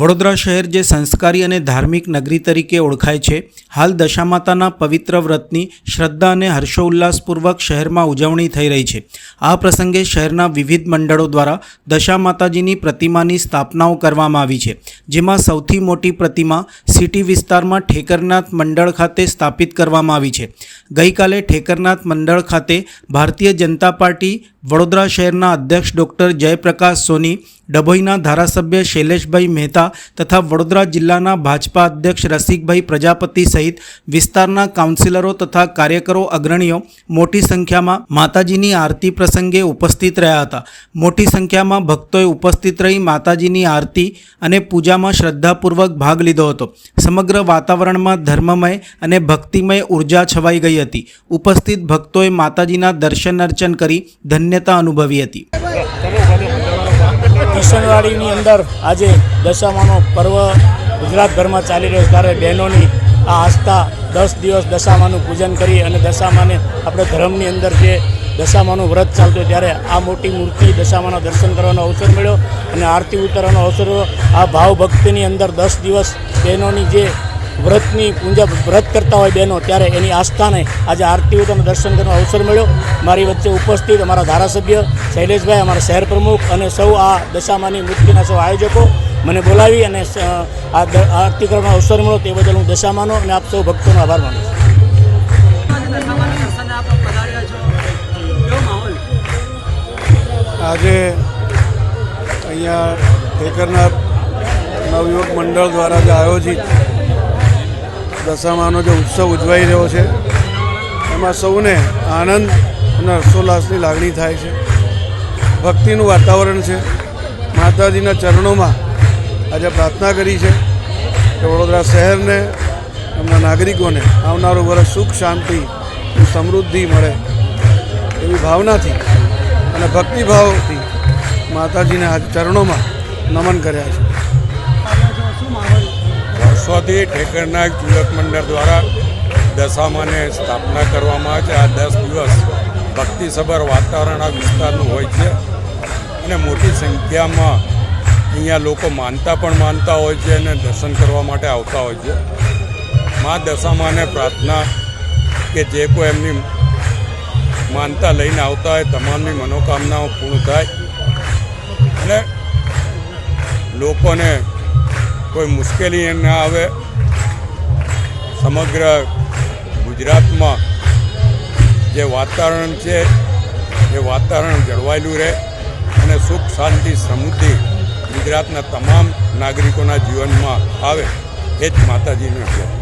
વડોદરા શહેર જે સંસ્કારી અને ધાર્મિક નગરી તરીકે ઓળખાય છે, હાલ દશામાતાના પવિત્ર વ્રતની શ્રદ્ધા અને હર્ષોલ્લાસપૂર્વક શહેરમાં ઉજવણી થઈ રહી છે. આ પ્રસંગે શહેરના વિવિધ મંડળો દ્વારા દશામાતાજીની પ્રતિમાની સ્થાપનાઓ કરવામાં આવી છે, જેમાં સૌથી મોટી પ્રતિમા સિટી વિસ્તારમાં ઠેકરનાથ મંડળ ખાતે સ્થાપિત કરવામાં આવી છે. ગઈકાલે ઠેકરનાથ મંડળ ખાતે ભારતીય જનતા પાર્ટી વડોદરા શહેરના અધ્યક્ષ ડૉક્ટર જયપ્રકાશ સોની, ડભોઈના ધારાસભ્ય શૈલેષભાઈ મહેતા તથા વડોદરા જિલ્લાના ભાજપા અધ્યક્ષ રસિકભાઈ પ્રજાપતિ સહિત વિસ્તારના કાઉન્સિલરો તથા કાર્યકરો અગ્રણીઓ મોટી સંખ્યામાં માતાજીની આરતી પ્રસંગે ઉપસ્થિત રહ્યા હતા. મોટી સંખ્યામાં ભક્તોએ ઉપસ્થિત રહી માતાજીની આરતી અને પૂજામાં શ્રદ્ધાપૂર્વક ભાગ લીધો હતો. સમગ્ર વાતાવરણમાં ધર્મમય અને ભક્તિમય ઊર્જા છવાઈ ગઈ હતી. ઉપસ્થિત ભક્તોએ માતાજીના દર્શન અર્ચન કરી ધન્યતા અનુભવી હતી. કિશનવાડીની અંદર આજે દશામાનો પર્વ ગુજરાતભરમાં ચાલી રહ્યો છે. ત્યારે બહેનોની આ આસ્થા દસ દિવસ દશામાનું પૂજન કરી અને દશામાને આપણે ધર્મની અંદર જે દશામાનું વ્રત ચાલતું ત્યારે આ મોટી મૂર્તિ દશામાના દર્શન કરવાનો અવસર મળ્યો અને આરતી ઉતારવાનો અવસર આ ભાવ ભક્તિની અંદર દસ દિવસ બહેનોની જે વ્રતની પૂજા વ્રત કરતા હોય બહેનો ત્યારે એની આસ્થાને આજે આરતી ઉતારનો દર્શન કરવાનો અવસર મળ્યો. મારી વચ્ચે ઉપસ્થિત અમારા ધારાસભ્ય શૈલેષભાઈ, અમારા શહેર પ્રમુખ અને સૌ આ દશામાની મૂર્તિના સૌ આયોજકો મને બોલાવી અને આ આરતી કરવાનો અવસર મળ્યો. તે બદલ હું દશામાનો અને આપ સૌ ભક્તોનો આભાર માનું છું. આજે અહીંયા ઠેકરનાથ નવયુવક મંડળ દ્વારા જે આયોજિત દશામાનો જે ઉત્સવ ઉજવાઈ રહ્યો છે, એમાં સૌને આનંદ અને હર્ષોલ્લાસની લાગણી થાય છે. ભક્તિનું વાતાવરણ છે. માતાજીના ચરણોમાં આજે પ્રાર્થના કરી છે કે વડોદરા શહેરને, એમના નાગરિકોને આવનારું વર્ષ સુખ, શાંતિ સમૃદ્ધિ મળે એવી ભાવનાથી અને ભક્તિભાવથી માતાજીને ચરણોમાં નમન કર્યા છે. વર્ષોથી ઠેકરના ચુલક મંડળ દ્વારા દશામાને સ્થાપના કરવામાં આવે છે. આ દસ દિવસ ભક્તિસભર વાતાવરણ આ વિસ્તારનું હોય છે. અને મોટી સંખ્યામાં અહીંયા લોકો માનતા પણ માનતા હોય છે અને દર્શન કરવા માટે આવતા હોય છે. મા દશામાને પ્રાર્થના કે જે કોઈ એમની માનતા લઈને આવતા હોય, તમામની મનોકામનાઓ પૂર્ણ થાય. અને લોકોને કોઈ મુશ્કેલી ના આવે. સમગ્ર ગુજરાતમાં જે વાતાવરણ છે, એ વાતાવરણ જળવાયેલું રહે અને સુખ, શાંતિ, સમૃદ્ધિ ગુજરાતના તમામ નાગરિકોના જીવનમાં આવે, એ જ માતાજીનું છે